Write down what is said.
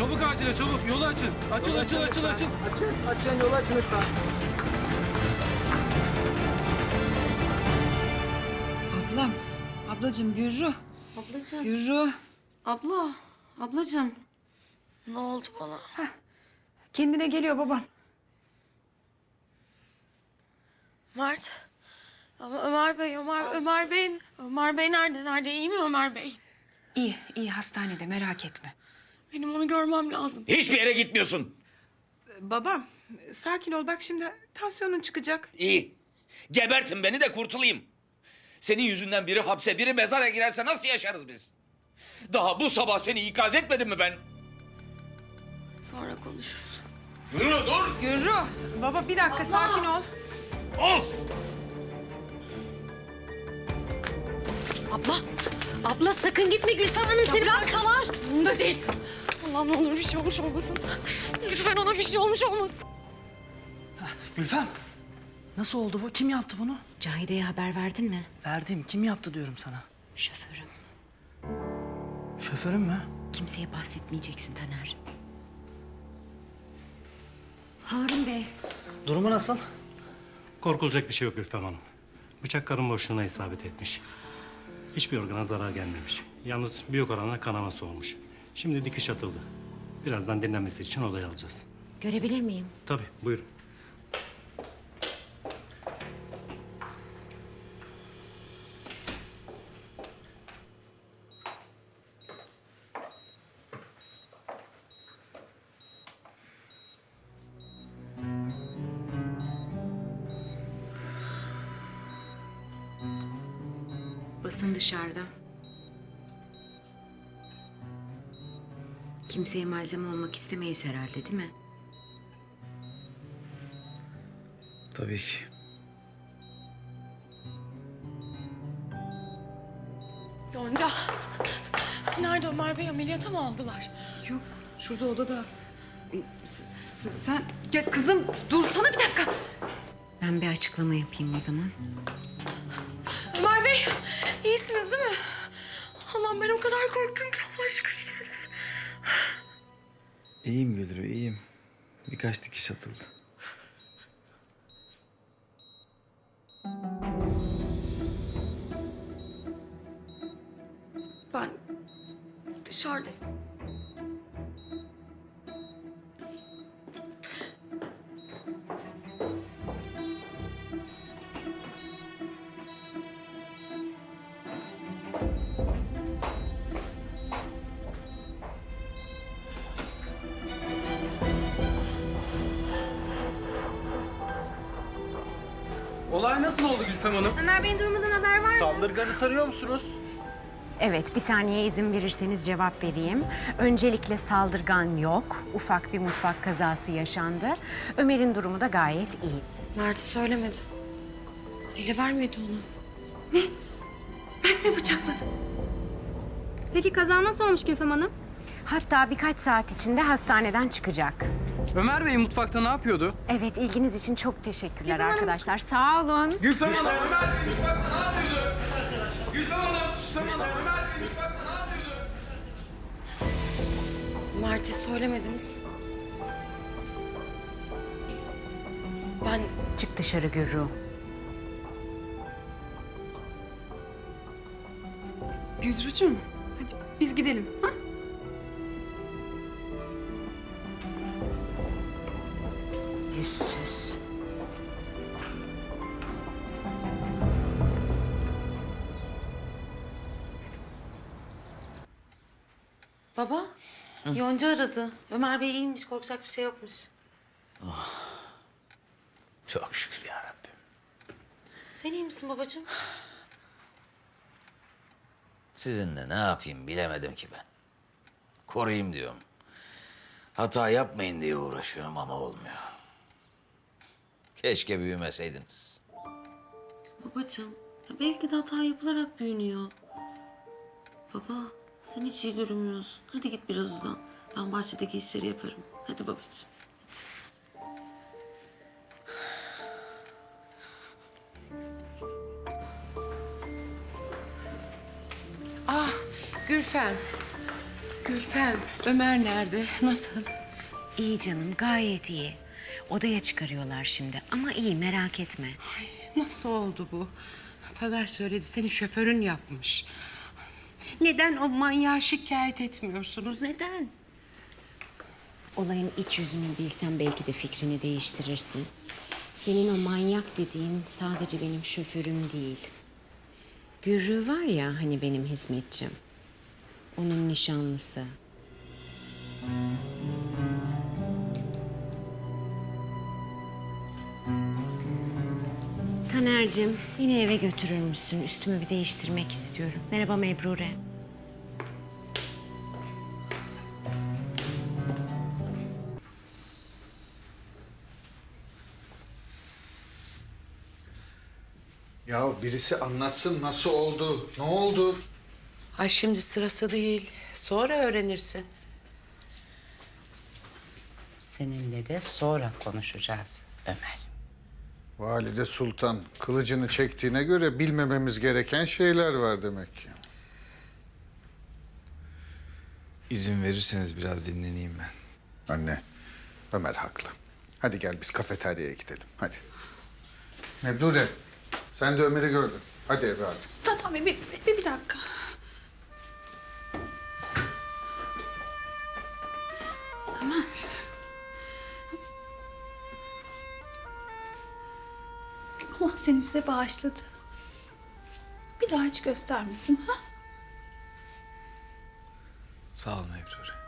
Çabuk acile çabuk yolu açın. Açıl açıl açıl açıl. Açın, açın yolu açın lütfen. Ablam, ablacığım Gürru, Ablacığım. Gürru. Abla. Ablacığım. Ne oldu bana? Kendine geliyor babam. Mert. Ama Ömer Bey, Ömer, Ömer Bey. Ömer Bey nerede? Nerede? İyi mi Ömer Bey? İyi, iyi hastanede merak etme. Benim onu görmem lazım. Hiçbir yere gitmiyorsun. Babam, sakin ol bak şimdi tansiyonun çıkacak. İyi. Gebertin beni de kurtulayım. Senin yüzünden biri hapse, biri mezara girerse nasıl yaşarız biz? Daha bu sabah seni ikaz etmedim mi ben? Sonra konuşuruz. Yürü dur. Gürru, baba bir dakika sakin ol. Al. Abla. Abla sakın gitme Gülfem Hanım seni bırak çalar. Bunda değil. Allah'ım ne olur bir şey olmuş olmasın. Lütfen ona bir şey olmuş olmasın. Gülfem, nasıl oldu bu? Kim yaptı bunu? Cahide'ye haber verdin mi? Verdim. Kim yaptı diyorum sana. Şoförüm. Şoförüm mü? Kimseye bahsetmeyeceksin Taner. Harun Bey. Durumu nasıl? Korkulacak bir şey yok Gülfem Hanım. Bıçak karın boşluğuna isabet etmiş. Hiçbir organa zarar gelmemiş. Yalnız büyük oranda kanaması olmuş. Şimdi dikiş atıldı. Birazdan dinlenmesi için odaya alacağız. Görebilir miyim? Tabii, buyurun. Basın dışarıda. Kimseye malzeme olmak istemeyiz herhalde değil mi? Tabii ki. Yonca. Nerede Ömer Bey? Ameliyata mı aldılar? Yok, şurada odada. E, s- s- Sen, ya kızım dursana bir dakika. Ben bir açıklama yapayım o zaman. Ömer Bey, iyisiniz değil mi? Allah'ım ben o kadar korktum ki Allah aşkına iyisiniz. İyiyim Gülru, iyiyim. Birkaç dikiş atıldı. Ben dışarıdayım. Olay nasıl oldu Gülfem Hanım? Ömer Bey'in durumundan haber var mı? Saldırganı tanıyor musunuz? Evet, bir saniye izin verirseniz cevap vereyim. Öncelikle saldırgan yok. Ufak bir mutfak kazası yaşandı. Ömer'in durumu da gayet iyi. Mert'i söylemedi. Ele vermedi onu. Peki kaza nasıl olmuş Gülfem Hanım? Hatta birkaç saat içinde hastaneden çıkacak. Ömer Bey mutfakta ne yapıyordu? Evet, ilginiz için çok teşekkürler arkadaşlar. Sağ olun. Gülfem Hanım. Ömer Bey mutfakta ne yapıyordu? Gülfem Hanım. Gülfem Hanım. Ömer Bey mutfakta ne yapıyordu? Mert'i söylemediniz. Ben Çık dışarı Gürru. Gülrucuğum, hadi biz gidelim. Ha? Baba, Yonca aradı. Ömer Bey iyiymiş, korkacak bir şey yokmuş. Çok şükür ya Rabbim. Sen iyi misin babacığım? Sizinle ne yapayım bilemedim ki ben. Koruyayım diyorum. Hata yapmayın diye uğraşıyorum ama olmuyor. Keşke büyümeseydiniz. Babacığım, ya belki de hata yapılarak büyünüyor. Baba, sen hiç iyi görünmüyorsun. Hadi git biraz uzan. Ben bahçedeki işleri yaparım. Hadi babacığım. Ah, Gülfem. Gülfem, Ömer nerede? Nasıl? İyi canım gayet iyi. Odaya çıkarıyorlar şimdi ama iyi merak etme. Nasıl oldu bu? Taner söyledi, senin şoförün yapmış. Neden o manyağı şikayet etmiyorsunuz? Neden? Olayın iç yüzünü bilsen belki de fikrini değiştirirsin. Senin o manyak dediğin sadece benim şoförüm değil. Gürrü var ya hani benim hizmetçim. Onun nişanlısı. Taner'cim yine eve götürür müsün? Üstümü bir değiştirmek istiyorum. Merhaba Mebrure. Ya birisi anlatsın nasıl oldu, ne oldu? Ay şimdi sırası değil. Sonra öğrenirsin. Seninle de sonra konuşacağız Ömer. Valide Sultan kılıcını çektiğine göre bilmememiz gereken şeyler var demek ki. İzin verirseniz biraz dinleneyim ben. Anne, Ömer haklı. Hadi gel biz kafeteryaya gidelim, hadi. Mebdude, sen de Ömer'i gördün. Hadi eve artık. Tamam bir, bir, bir, bir dakika. Ömer. Seni bize bağışladı. Bir daha hiç göstermesin ha? Sağ ol Mebrure.